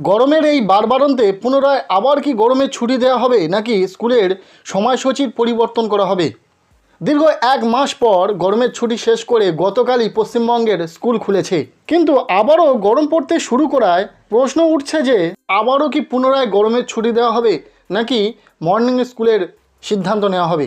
গরমের এই বারবারন্তে পুনরায় আবার কি গরমের ছুটি দেওয়া হবে নাকি স্কুলের সময়সূচির পরিবর্তন করা হবে? দীর্ঘ এক মাস পর গরমের ছুটি শেষ করে গতকালই পশ্চিমবঙ্গের স্কুল খুলেছে। কিন্তু আবারও গরম পড়তে শুরু করায় প্রশ্ন উঠছে যে, আবারও কি পুনরায় গরমের ছুটি দেওয়া হবে নাকি মর্নিং স্কুলের সিদ্ধান্ত নেওয়া হবে?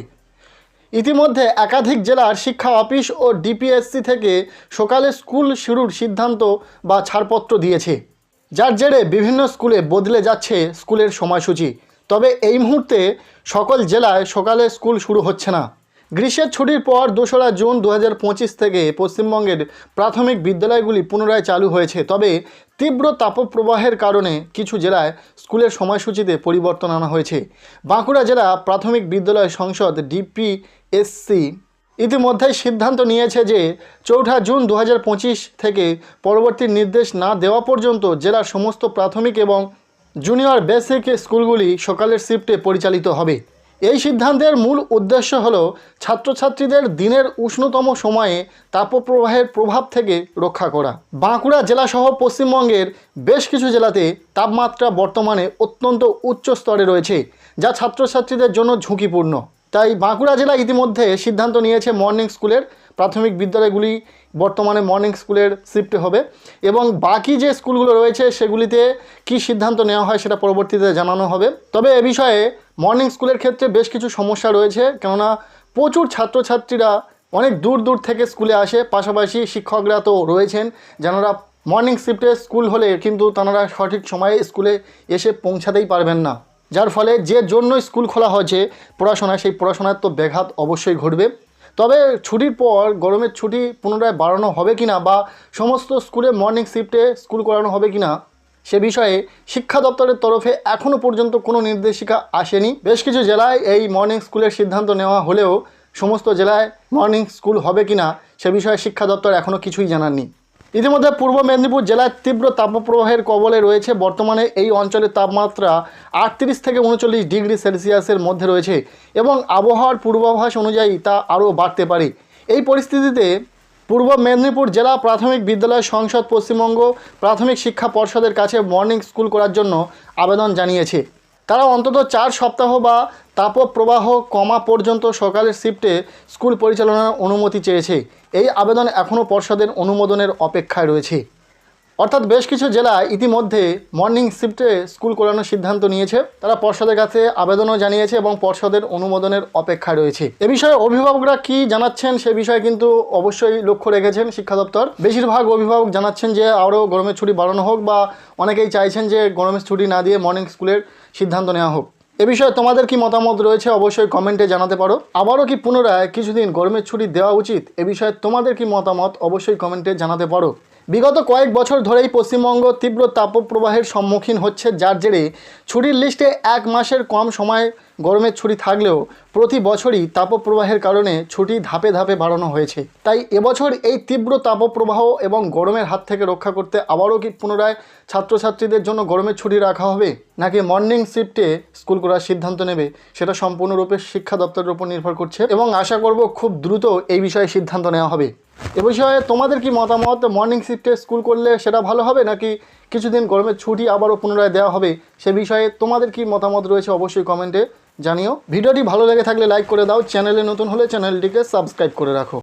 ইতিমধ্যে একাধিক জেলার শিক্ষা অফিস ও ডিপিএসসি থেকে সকালে স্কুল শুরুর সিদ্ধান্ত বা ছাড়পত্র দিয়েছে। যার জেরে বিভিন্ন স্কুলে বদলে যাচ্ছে স্কুলের সময়সূচি। তবে এই মুহূর্তে সকল জেলায় সকালে স্কুল শুরু হচ্ছে না। গ্রীষ্মের ছুটির পর দোসরা জুন দু হাজার পঁচিশ থেকে পশ্চিমবঙ্গের প্রাথমিক বিদ্যালয়গুলি পুনরায় চালু হয়েছে। তবে তীব্র তাপপ্রবাহের কারণে কিছু জেলায় স্কুলের সময়সূচিতে পরিবর্তন আনা হয়েছে। বাঁকুড়া জেলা প্রাথমিক বিদ্যালয় সংসদ ডিপিএসসি ইতিমধ্যেই সিদ্ধান্ত নিয়েছে যে চৌঠা জুন দু হাজার পঁচিশ থেকে পরবর্তী নির্দেশ না দেওয়া পর্যন্ত জেলার সমস্ত প্রাথমিক এবং জুনিয়র বেসিক স্কুলগুলি সকালের শিফটে পরিচালিত হবে। এই সিদ্ধান্তের মূল উদ্দেশ্য হল ছাত্রছাত্রীদের দিনের উষ্ণতম সময়ে তাপপ্রবাহের প্রভাব থেকে রক্ষা করা। বাঁকুড়া জেলাসহ পশ্চিমবঙ্গের বেশ কিছু জেলাতে তাপমাত্রা বর্তমানে অত্যন্ত উচ্চ স্তরে রয়েছে, যা ছাত্রছাত্রীদের জন্য ঝুঁকিপূর্ণ। তাই বাঁকুড়া জেলা ইতিমধ্যে সিদ্ধান্ত নিয়েছে মর্নিং স্কুলের প্রাথমিক বিদ্যালয়গুলি বর্তমানে মর্নিং স্কুলের শিফট হবে এবং বাকি যে স্কুলগুলো রয়েছে সেগুলিতে কি সিদ্ধান্ত নেওয়া হয় সেটা পরবর্তীতে জানানো হবে। তবে এ বিষয়ে মর্নিং স্কুলের ক্ষেত্রে বেশ কিছু সমস্যা রয়েছে, কেননা প্রচুর ছাত্রছাত্রীরা অনেক দূর দূর থেকে স্কুলে আসে, পাশাপাশি শিক্ষকরা তো রয়েছেন যারা মর্নিং শিফটে স্কুল হলে কিন্তু তারা সঠিক সময়ে স্কুলে এসে পৌঁছাতেই পারবেন না। যার ফলে যে জন্য স্কুল খোলা হয়েছে পড়াশোনায়, সেই পড়াশোনার তো ব্যাঘাত অবশ্যই ঘটবে। তবে ছুটির পর, গরমের ছুটি পুনরায় বাড়ানো হবে কিনা বা সমস্ত স্কুলে মর্নিং শিফটে স্কুল করানো হবে কিনা, সে বিষয়ে শিক্ষা দপ্তরের তরফে এখনও পর্যন্ত কোনো নির্দেশিকা আসেনি। বেশ কিছু জেলায় এই মর্নিং স্কুলের সিদ্ধান্ত নেওয়া হলেও সমস্ত জেলায় মর্নিং স্কুল হবে কিনা, সে বিষয়ে শিক্ষা দপ্তর এখনও কিছুই জানাননি। ইতিমধ্যে পূর্ব মেদিনীপুর জেলায় তীব্র তাপপ্রবাহের কবলে রয়েছে। বর্তমানে এই অঞ্চলের তাপমাত্রা আটত্রিশ থেকে উনচল্লিশ ডিগ্রি সেলসিয়াসের মধ্যে রয়েছে এবং আবহাওয়ার পূর্বাভাস অনুযায়ী তা আরও বাড়তে পারে। এই পরিস্থিতিতে পূর্ব মেদিনীপুর জেলা প্রাথমিক বিদ্যালয় সংসদ পশ্চিমবঙ্গ প্রাথমিক শিক্ষা পর্ষদের কাছে মর্নিং স্কুল করার জন্য আবেদন জানিয়েছে। তারা অন্তত চার সপ্তাহ বা তাপ প্রবাহ কমা পর্যন্ত সকালের শিফটে স্কুল পরিচালনার অনুমতি চেয়েছে। এই আবেদন এখনও পর্ষদের অনুমোদনের অপেক্ষায় রয়েছে। অর্থাৎ বেশ কিছু জেলা ইতিমধ্যে মর্নিং শিফটে স্কুল করানোর সিদ্ধান্ত নিয়েছে। তারা পর্ষদের কাছে আবেদনও জানিয়েছে এবং পর্ষদের অনুমোদনের অপেক্ষায় রয়েছে। এ বিষয়ে অভিভাবকরা কি জানাচ্ছেন সে বিষয়ে কিন্তু অবশ্যই লক্ষ্য রেখেছেন শিক্ষা দপ্তর। বেশিরভাগ অভিভাবক জানাচ্ছেন যে আরও গরমের ছুটি বাড়ানো হোক বা অনেকেই চাইছেন যে গরমের ছুটি না দিয়ে মর্নিং স্কুলের সিদ্ধান্ত নেওয়া হোক। এ বিষয়ে তোমাদের কি মতামত রয়েছে অবশ্যই কমেন্টে জানাতে পারো। আবারও কি পুনরায় কিছুদিন গরমের ছুটি দেওয়া উচিত? এ বিষয়ে তোমাদের কি মতামত অবশ্যই কমেন্টে জানাতে পারো। বিগত কয়েক বছর ধরেই পশ্চিমবঙ্গ তীব্র তাপপ্রবাহের সম্মুখীন হচ্ছে, যার জেরে ছুটির লিস্টে এক মাসের কম সময় গরমের ছুটি থাকলেও প্রতি বছরই তাপপ্রবাহের কারণে ছুটি ধাপে ধাপে বাড়ানো হয়েছে। তাই এবছর এই তীব্র তাপপ্রবাহ এবং গরমের হাত থেকে রক্ষা করতে আবারও কি পুনরায় ছাত্রছাত্রীদের জন্য গরমের ছুটি রাখা হবে, নাকি মর্নিং শিফটে স্কুল করার সিদ্ধান্ত নেবে, সেটা সম্পূর্ণরূপে শিক্ষা দপ্তরের উপর নির্ভর করছে এবং আশা করব খুব দ্রুত এই বিষয়ে সিদ্ধান্ত নেওয়া হবে। এ বিষয়ে তোমাদের কি মতামত? মর্নিং শিফটে স্কুল করলে সেটা ভালো হবে নাকি কিছুদিন গরমের ছুটি আবারও পুনরায় দেওয়া হবে? সে বিষয়ে তোমাদের কি মতামত রয়েছে অবশ্যই কমেন্টে জানিও। ভিডিওটি ভালো লেগে থাকলে লাইক করে দাও। চ্যানেলে নতুন হলে চ্যানেলটিকে সাবস্ক্রাইব করে রাখো।